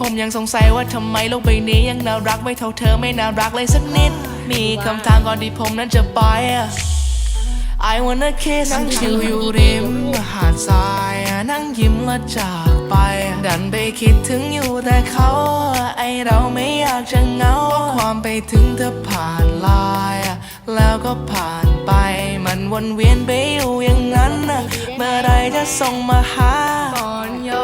ผมยังสงสัยว่าทำไมโลกใบนี้ยังน่ารักไม่เท่าเธอไม่น่ารักเลยสักนิด มีคำถามก่อนที่ผมนั้นจะไป I wanna kiss นั่งชิวอยู่ริมหาดทรายนั่งยิ้มและจากไป ดันไปคิดถึงอยู่แต่เขา ไอเราไม่อยากจะเหงาความไปถึงเธอผ่านลาย แล้วก็ผ่านไป มันวนเวียนไปอยู่อย่างนั้นะเมื่อไรจะส่งมาหาก่อนยอ